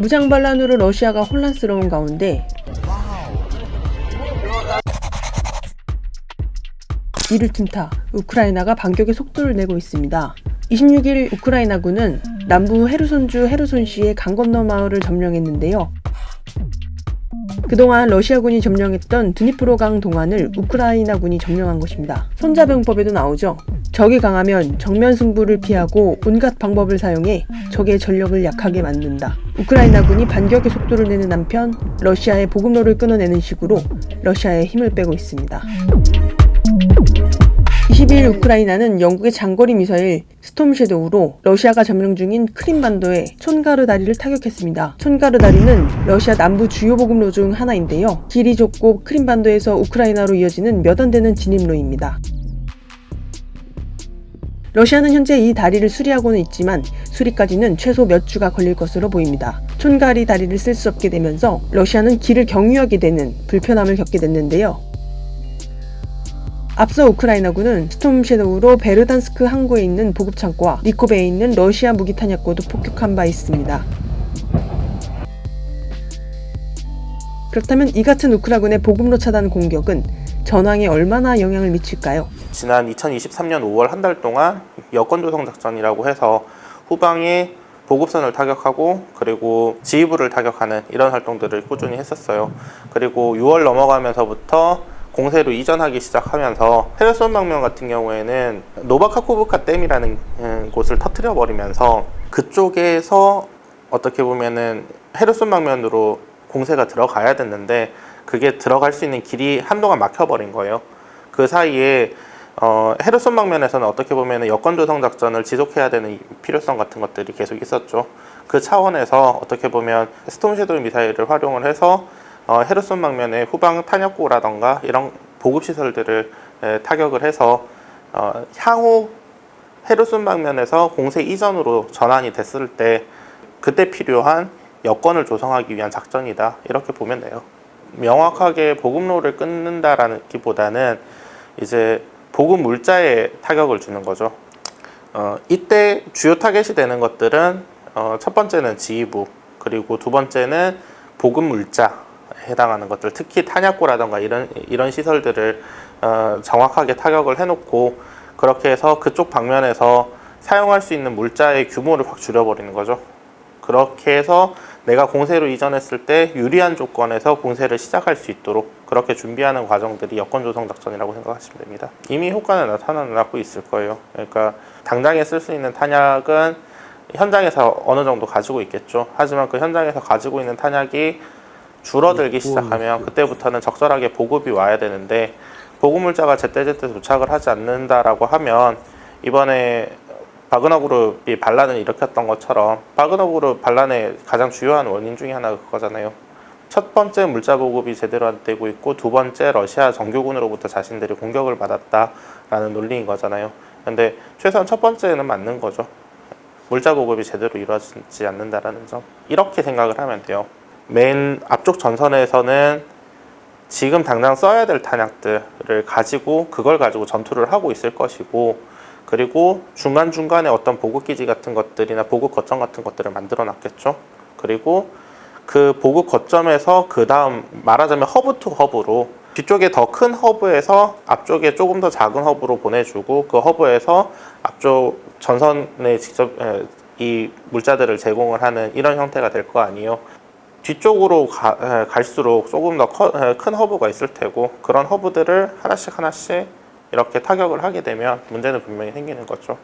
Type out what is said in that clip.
무장 반란으로 러시아가 혼란스러운 가운데 이를 틈타 우크라이나가 반격의 속도를 내고 있습니다. 26일 우크라이나군은 남부 헤르손주 헤르손시의 강 건너 마을을 점령했는데요. 그동안 러시아군이 점령했던 드니프로강 동안을 우크라이나군이 점령한 것입니다. 손자병법에도 나오죠. 적이 강하면 정면 승부를 피하고 온갖 방법을 사용해 적의 전력을 약하게 만든다. 우크라이나군이 반격의 속도를 내는 한편 러시아의 보급로를 끊어내는 식으로 러시아의 힘을 빼고 있습니다. 22일 우크라이나는 영국의 장거리 미사일 스톰 섀도우로 러시아가 점령 중인 크림반도의 촌가르 다리를 타격했습니다. 촌가르 다리는 러시아 남부 주요 보급로 중 하나인데요. 길이 좁고 크림반도에서 우크라이나로 이어지는 몇 안 되는 진입로입니다. 러시아는 현재 이 다리를 수리하고는 있지만 수리까지는 최소 몇 주가 걸릴 것으로 보입니다. 촌가리 다리를 쓸 수 없게 되면서 러시아는 길을 경유하게 되는 불편함을 겪게 됐는데요. 앞서 우크라이나군은 스톰 섀도우로 베르단스크 항구에 있는 보급 창고와 니코베에 있는 러시아 무기 탄약고도 폭격한 바 있습니다. 그렇다면 이 같은 우크라군의 보급로 차단 공격은 전황에 얼마나 영향을 미칠까요? 지난 2023년 5월 한 달 동안 여권 조성 작전이라고 해서 후방에 보급선을 타격하고 그리고 지휘부를 타격하는 이런 활동들을 꾸준히 했었어요. 그리고 6월 넘어가면서부터 공세로 이전하기 시작하면서 헤르손 방면 같은 경우에는 노바카코브카 댐이라는 음, 곳을 터트려 버리면서 그쪽에서 어떻게 보면은 헤르손 방면으로 공세가 들어가야 됐는데 그게 들어갈 수 있는 길이 한동안 막혀버린 거예요. 그 사이에 어, 헤르손 방면에서는 어떻게 보면 여권 조성 작전을 지속해야 되는 필요성 같은 것들이 계속 있었죠. 그 차원에서 어떻게 보면 스톰 섀도우 미사일을 활용을 해서 어, 헤르손 방면의 후방 탄약고라던가 이런 보급 시설들을 에, 타격을 해서 어, 향후 헤르손 방면에서 공세 이전으로 전환이 됐을 때 그때 필요한 여건을 조성하기 위한 작전이다 이렇게 보면 돼요. 명확하게 보급로를 끊는다라는 기보다는 이제 보급 물자에 타격을 주는 거죠. 어, 이때 주요 타겟이 되는 것들은 어, 첫 번째는 지휘부 그리고 두 번째는 보급 물자에 해당하는 것들 특히 탄약고라던가 이런 이런 시설들을 어, 정확하게 타격을 해놓고 그렇게 해서 그쪽 방면에서 사용할 수 있는 물자의 규모를 확 줄여버리는 거죠. 그렇게 해서 내가 공세로 이전했을 때 유리한 조건에서 공세를 시작할 수 있도록 그렇게 준비하는 과정들이 여건 조성 작전이라고 생각하시면 됩니다. 이미 효과는 나타나고 있을 거예요. 그러니까 당장에 쓸 수 있는 탄약은 현장에서 어느 정도 가지고 있겠죠. 하지만 그 현장에서 가지고 있는 탄약이 줄어들기 시작하면 그때부터는 적절하게 보급이 와야 되는데 보급 물자가 제때제때 도착을 하지 않는다라고 하면 이번에 바그너 그룹이 반란을 일으켰던 것처럼 바그너 그룹 반란의 가장 주요한 원인 중에 하나가 그거잖아요. 첫 번째 물자 보급이 제대로 안 되고 있고 두 번째 러시아 정규군으로부터 자신들이 공격을 받았다라는 논리인 거잖아요. 근데 최소한 첫 번째는 맞는 거죠. 물자 보급이 제대로 이루어지지 않는다라는 점. 이렇게 생각을 하면 돼요. 맨 앞쪽 전선에서는 지금 당장 써야 될 탄약들을 가지고 그걸 가지고 전투를 하고 있을 것이고 그리고 중간중간에 어떤 보급 기지 같은 것들이나 보급 거점 같은 것들을 만들어 놨겠죠. 그리고 그 보급 거점에서 그 다음 말하자면 허브 투 허브로 뒤쪽에 더 큰 허브에서 앞쪽에 조금 더 작은 허브로 보내주고 그 허브에서 앞쪽 전선에 직접 에, 이 물자들을 제공을 하는 이런 형태가 될 거 아니에요. 뒤쪽으로 가, 에, 갈수록 조금 더 큰 허브가 있을 테고 그런 허브들을 하나씩 하나씩 이렇게 타격을 하게 되면 문제는 분명히 생기는 거죠.